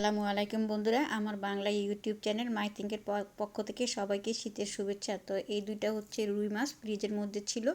আসসালামু আলাইকুম বন্ধুরা, আমার বাংলা ইউটিউব চ্যানেল মাই থিঙ্কের পক্ষ থেকে সবাইকে শীতের শুভেচ্ছা। তো এই দুইটা হচ্ছে রুই মাছ, ফ্রিজের মধ্যে ছিল।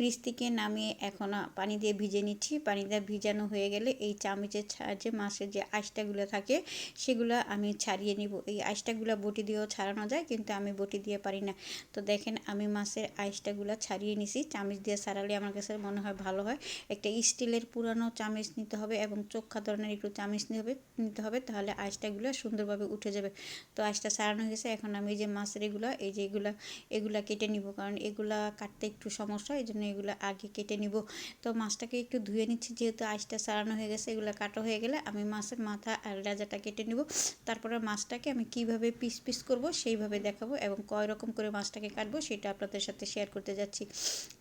ফ্রিজ থেকে নামিয়ে এখন পানি দিয়ে ভিজে নিচ্ছি। পানি দিয়ে ভিজানো হয়ে গেলে এই চামচের সাহায্যে মাছের যে আঁশটাগুলো থাকে, সেগুলো আমি ছাড়িয়ে নিব। এই আঁশটাগুলো বটি দিয়েও ছাড়ানো যায়, কিন্তু আমি বটি দিয়ে পারি না। তো দেখেন, আমি মাছের আঁশটাগুলো ছাড়িয়ে নিছি। চামচ দিয়ে ছাড়ালে আমার কাছে মনে হয় ভালো হয়। একটা স্টিলের পুরানো চামচ নিতে হবে এবং চোখা ধরনের একটু চামচ নিতে হবে নিতে হবে, তাহলে আঁশটাগুলো সুন্দরভাবে উঠে যাবে। তো আঁশটা ছাড়ানো হয়ে গেছে। এখন আমি যে মাছের এগুলো, এই যে এগুলা এগুলা কেটে নিব। কারণ এগুলা কাটতে একটু সমস্যা এই জন্য এগুলো আগে কেটে নিব। তো মাছটাকে একটু ধুয়ে নিচ্ছি, যেহেতু আইসটা সারানো হয়ে গেছে, এগুলো কাটা হয়ে গেলে আমি মাছের মাথা আর রাজাটা কেটে নিব। তারপরে মাছটাকে আমি কীভাবে পিস পিস করব সেইভাবে দেখাবো এবং কয় রকম করে মাছটাকে কাটবো সেটা আপনাদের সাথে শেয়ার করতে যাচ্ছি।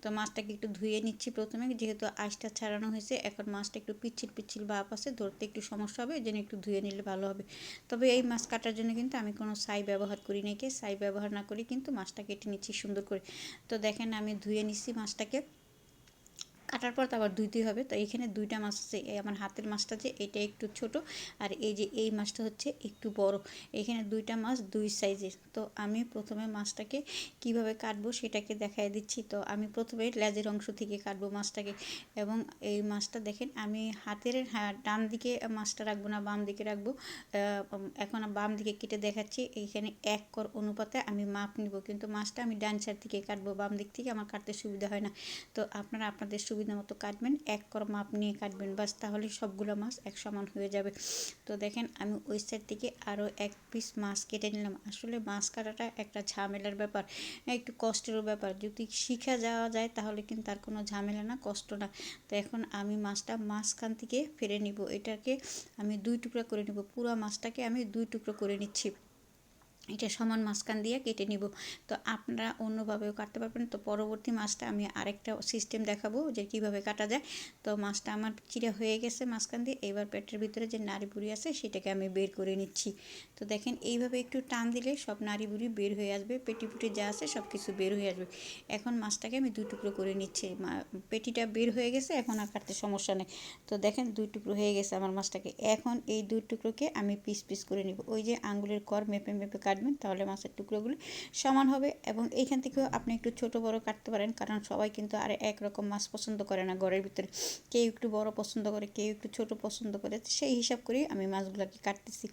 তো মাছটাকে একটু ধুয়ে নিচ্ছি প্রথমে, যেহেতু আইসটা ছাড়ানো হয়েছে, এখন মাছটা একটু পিচ্ছিল পিচ্ছিল ভাব আছে, ধরতে একটু সমস্যা হবে জন্য একটু ধুয়ে নিলে ভালো হবে। তবে এই মাছ কাটার জন্য কিন্তু আমি কোনো সাই ব্যবহার করি নাকি সাই ব্যবহার না করি কিন্তু মাছটা কেটে নিচ্ছি সুন্দর করে। তো দেখেন আমি ধুয়ে নিচ্ছি মাছটাকে কাটার পর তো আবার ধুইতে হবে। তো এখানে দুইটা মাছ আছে আমার হাতের মাছটা যে, এটা একটু ছোট আর এই যে, এই মাছটা হচ্ছে একটু বড়। এখানে দুইটা মাছ দুই সাইজের। তো আমি প্রথমে মাছটাকে কীভাবে কাটবো সেটাকে দেখাই দিচ্ছি। তো আমি প্রথমে লেজের অংশ থেকে কাটবো মাছটাকে এবং এই মাছটা দেখেন, আমি হাতের হ্যাঁ ডান দিকে মাছটা রাখব না, বাম দিকে রাখব। এখন বাম দিকে কেটে দেখাচ্ছি। এইখানে এক কর অনুপাতে আমি মাপ নিব। কিন্তু মাছটা আমি ডান সাইড থেকে কাটবো, বাম দিক থেকে আমার কাটতে সুবিধা হয় না। তো আপনারা আপনাদের সুবিধা সুবিধা মতো কাটবেন, এক কর মাপ নিয়ে কাটবেন। বাস তাহলে সবগুলো মাছ এক সমান হয়ে যাবে। তো দেখেন আমি ওই সাইড থেকে আরও এক পিস মাছ কেটে নিলাম। আসলে মাছ কাটাটা একটা ঝামেলার ব্যাপার, একটু কষ্টেরও ব্যাপার। যদি শিখা যাওয়া যায় তাহলে কিন্তু তার কোনো ঝামেলা না, কষ্ট না। তো এখন আমি মাছটা মাঝখান থেকে ফেরে নিব। এটাকে আমি দুই টুকরা করে নিব। পুরো মাছটাকে আমি দুই টুকরো করে নিচ্ছি। এটা সমান মাঝখান দিয়ে কেটে নিব। তো আপনারা অন্যভাবেও কাটতে পারবেন। তো পরবর্তী মাছটা আমি আরেকটা সিস্টেম দেখাবো যে কীভাবে কাটা যায়। তো মাছটা আমার চিরা হয়ে গেছে মাঝখান দিয়ে। এবার পেটের ভিতরে যে নাড়ি বুড়ি আছে, সেটাকে আমি বের করে নিচ্ছি। তো দেখেন, এইভাবে একটু টান দিলে সব নাড়ি বুড়ি বের হয়ে আসবে। পেটি পুটি যা আছে সব কিছু বের হয়ে আসবে। এখন মাছটাকে আমি দুই টুকরো করে নিচ্ছি। পেটিটা বের হয়ে গেছে, এখন আর কাটতে সমস্যা নেই। তো দেখেন, দুই টুকরো হয়ে গেছে আমার মাছটাকে। এখন এই দুই টুকরোকে আমি পিস পিস করে নিব। ওই যে আঙ্গুলের কর মেপে মেপে কাট কাটবেন তাহলে মাছের টুকরোগুলো সমান হবে এবং এইখান থেকেও আপনি একটু ছোট, বড় কাটতে পারেন। কারণ সবাই কিন্তু আর একরকম মাছ পছন্দ করে না ঘরের ভিতরে। কেউ একটু বড় পছন্দ করে, কেউ একটু ছোট পছন্দ করে। সেই হিসাব করেই আমি মাছগুলোকে কাটতেছি।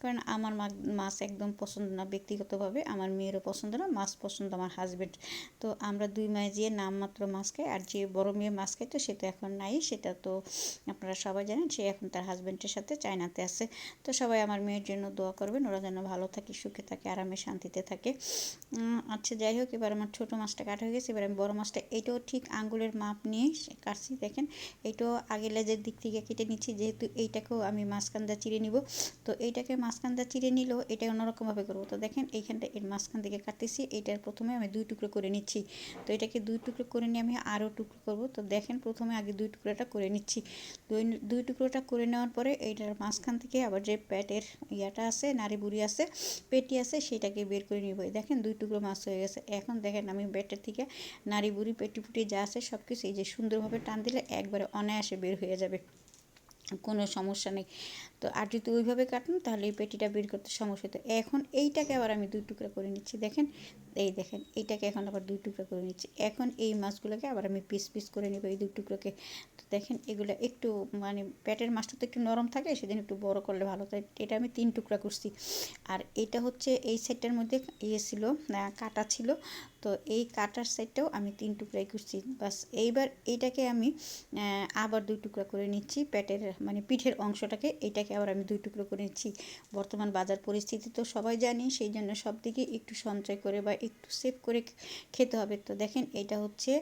কারণ আমার মাছ একদম পছন্দ না, ব্যক্তিগতভাবে আমার মেয়েরও পছন্দ না, মাছ পছন্দ আমার হাজব্যান্ড তো আমরা দুই মায়ে যে নামমাত্র মাছ খাই আর যে বড় মেয়ে মাছ খাই তো সেটা এখন নাই, সেটা তো আপনারা সবাই জানেন, সে এখন তার হাজব্যান্ডের সাথে চায়নাতে আছে। তো সবাই আমার মেয়ের জন্য দোয়া করবেন, ওরা যেন ভালো থাকে, সুখে থাকে। আরামে শান্তিতে থাকে। আচ্ছা যাই হোক, এবার আমার ছোটো মাছটা কাটা হয়ে গেছে। এবার আমি বড়ো মাছটা, এটাও ঠিক আঙ্গুলের মাপ নিয়ে কাটছি, দেখেন। এটাও আগে লেজের দিক থেকে কেটে নিচ্ছি, যেহেতু এইটাকেও আমি মাঝখানটা চিড়ে নিব। তো এইটাকে মাঝখানটা চিড়ে নিলেও এটা অন্যরকমভাবে করব। তো দেখেন, এইখানটা এর মাঝখান থেকে কাটতেছি। এইটার প্রথমে আমি দুই টুকরো করে নিচ্ছি। তো এটাকে দুই টুকরো করে নিয়ে আমি আরও টুকরো করব। তো দেখেন, প্রথমে আগে দুই টুকরোটা করে নিচ্ছি। দুই দুই টুকরোটা করে নেওয়ার পরে এইটার মাঝখান থেকে আবার যে প্যাটের ইয়াটা আছে নাড়ি বুড়ি আছে, পেটি আছে সেটাকে বের করে নিব। দেখেন দুই টুকরো মাছ হয়ে গেছে। এখন দেখেন আমি ব্যাটার থেকে নাড়ি বুড়ি, পেটি যা আছে সব কিছু এই যে সুন্দরভাবে টান দিলে একবারে অনায়াসে বের হয়ে যাবে। কোনো সমস্যা নেই। তো আর যদি ওইভাবে কাটেন, তাহলে এই পেটিটা বের করতে সমস্যা হতো। এখন এইটাকে আবার আমি দুই টুকরা করে নিচ্ছি। দেখেন, এই দেখেন, এইটাকে এখন আবার দুই টুকরা করে নিচ্ছি। এখন এই মাছগুলোকে আবার আমি পিস পিস করে নেব এই দুই টুকরোকে। তো দেখেন, এগুলো একটু মানে পেটের মাছটা তো একটু নরম থাকে সেদিন একটু বড় করলে ভালো। তাই এটা আমি তিন টুকরা করছি। আর এটা হচ্ছে এই সাইডটার মধ্যে ইয়ে ছিল কাটা ছিল। তো এই কাটার সাইডটাও আমি তিন টুকরাই করছি। বাস, এইবার এইটাকে আমি আবার দুই টুকরা করে নিচ্ছি পেটের মানে পিঠের অংশটাকে। এইটাকে আবার আমি দুই টুকরো করে নিচ্ছি। বর্তমান বাজার পরিস্থিতি তো সবাই জানি সেই জন্য সব দিকে একটু সঞ্চয় করে বা একটু সেভ করে খেতে হবে। তো দেখেন, এটা হচ্ছে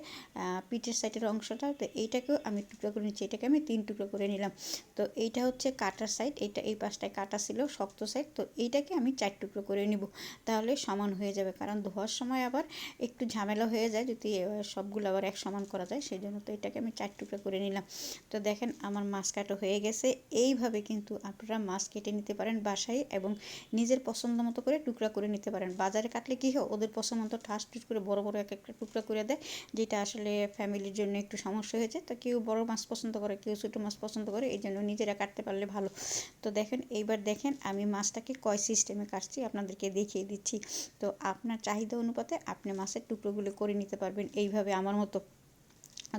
পিঠের সাইডের অংশটা। তো এইটাকেও আমি টুকরো করে নিচ্ছি। এটাকে আমি তিন টুকরো করে নিলাম। তো এইটা হচ্ছে কাটার সাইড এইটা এই পাশটায় কাটা ছিল, শক্ত সাইড তো এইটাকে আমি চার টুকরো করে নিব। তাহলে সমান হয়ে যাবে। কারণ ধোয়ার সময় আবার একটু ঝামেলা হয়ে যায় যদি সবগুলো আবার এক সমান করা যায়। সেই জন্য তো এটাকে আমি চার টুকরো করে নিলাম। তো দেখেন, আমার মাছ কাটা হয়ে গেছে। এইভাবে কিন্তু আপনারা মাছ কেটে নিতে পারেন বাসায় এবং নিজের পছন্দ মতো করে টুকরা করে নিতে পারেন। বাজারে কাটলে কী হয়? ওদের পছন্দ মতো ঠাস টুস করে বড় বড় এক একটা টুকরা করে দেয়, যেটা আসলে ফ্যামিলির জন্য একটু সমস্যা হয়েছে। তো কেউ বড় মাছ পছন্দ করে, কেউ ছোটো মাছ পছন্দ করে, এই জন্য নিজেরা কাটতে পারলে ভালো। তো দেখেন, এইবার দেখেন আমি মাছটাকে কয় সিস্টেমে কাটছি, আপনাদেরকে দেখিয়ে দিচ্ছি। তো আপনার চাহিদা অনুপাতে আপনি মাছের টুকরোগুলো করে নিতে পারবেন, এইভাবে আমার মতো।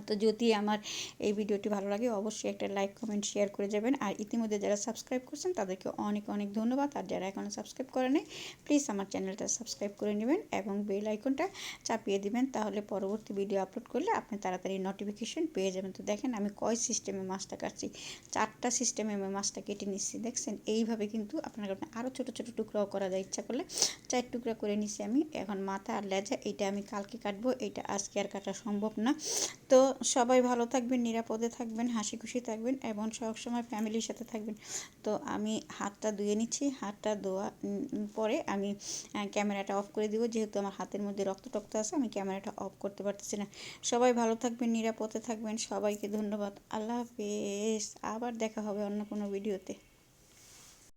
তো যদি আমার এই ভিডিওটি ভালো লাগে, অবশ্যই একটা লাইক কমেন্ট শেয়ার করে যাবেন। আর ইতিমধ্যে যারা সাবস্ক্রাইব করছেন, তাদেরকে অনেক অনেক ধন্যবাদ। আর যারা এখনও সাবস্ক্রাইব করে নেই প্লিজ আমার চ্যানেলটা সাবস্ক্রাইব করে নেবেন এবং বেল আইকনটা চাপিয়ে দিবেন। তাহলে পরবর্তী ভিডিও আপলোড করলে আপনি তাড়াতাড়ি নোটিফিকেশন পেয়ে যাবেন। তো দেখেন আমি কয় সিস্টেমে মাছটা কাটছি? চারটা সিস্টেমে আমি মাছটা কেটে নিচ্ছি। দেখছেন? এইভাবে কিন্তু আপনার আরও ছোটো ছোটো টুকরাও করা যায় ইচ্ছা করলে। চার টুকরা করে নিচ্ছি আমি। এখন মাথা আর লেজা, এইটা আমি কালকে কাটবো। এইটা আজকে আর কাটা সম্ভব না। তো সবাই ভালো থাকবেন, নিরাপদে থাকবেন হাসি খুশি থাকবেন এবং সবসময় ফ্যামিলির সাথে থাকবেন। তো আমি হাতটা ধুয়ে নিচ্ছি, হাতটা ধোয়া পরে আমি ক্যামেরাটা অফ করে দিব। যেহেতু আমার হাতের মধ্যে রক্ত টক্ত আছে, আমি ক্যামেরাটা অফ করতে পারতেছি না। সবাই ভালো থাকবেন, নিরাপদে থাকবেন। সবাইকে ধন্যবাদ। আল্লাহ হাফেজ। আবার দেখা হবে অন্য কোনো ভিডিওতে।